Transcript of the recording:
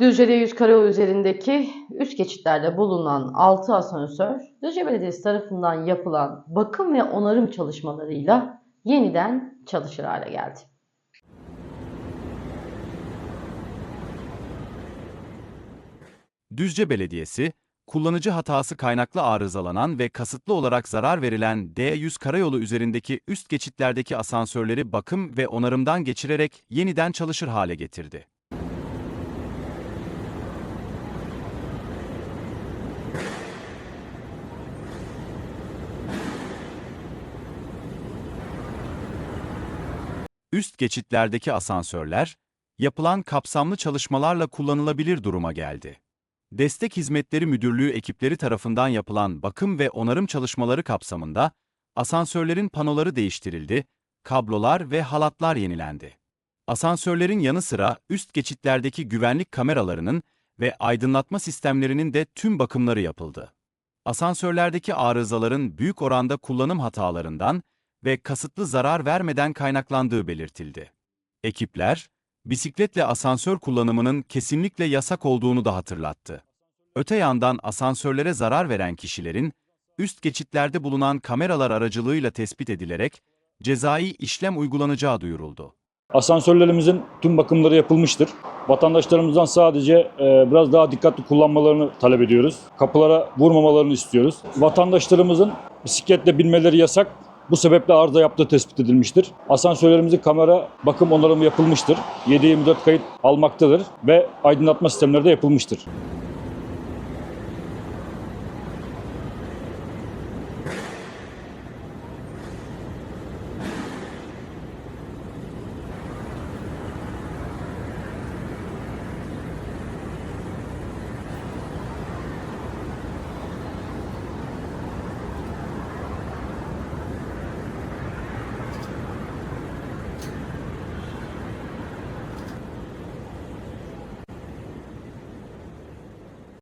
Düzce'de 100 karayolu üzerindeki üst geçitlerde bulunan 6 asansör, Düzce Belediyesi tarafından yapılan bakım ve onarım çalışmalarıyla yeniden çalışır hale geldi. Düzce Belediyesi, kullanıcı hatası kaynaklı arızalanan ve kasıtlı olarak zarar verilen D100 karayolu üzerindeki üst geçitlerdeki asansörleri bakım ve onarımdan geçirerek yeniden çalışır hale getirdi. Üst geçitlerdeki asansörler, yapılan kapsamlı çalışmalarla kullanılabilir duruma geldi. Destek Hizmetleri Müdürlüğü ekipleri tarafından yapılan bakım ve onarım çalışmaları kapsamında asansörlerin panoları değiştirildi, kablolar ve halatlar yenilendi. Asansörlerin yanı sıra üst geçitlerdeki güvenlik kameralarının ve aydınlatma sistemlerinin de tüm bakımları yapıldı. Asansörlerdeki arızaların büyük oranda kullanım hatalarından ve kasıtlı zarar vermeden kaynaklandığı belirtildi. Ekipler, bisikletle asansör kullanımının kesinlikle yasak olduğunu da hatırlattı. Öte yandan asansörlere zarar veren kişilerin üst geçitlerde bulunan kameralar aracılığıyla tespit edilerek cezai işlem uygulanacağı duyuruldu. Asansörlerimizin tüm bakımları yapılmıştır. Vatandaşlarımızdan sadece e, biraz daha dikkatli kullanmalarını talep ediyoruz. Kapılara vurmamalarını istiyoruz. Vatandaşlarımızın bisikletle binmeleri yasak. Bu sebeple arıza yaptığı tespit edilmiştir. Asansörlerimizin kamera bakım onarımı yapılmıştır. 7-24 kayıt almaktadır ve aydınlatma sistemleri de yapılmıştır.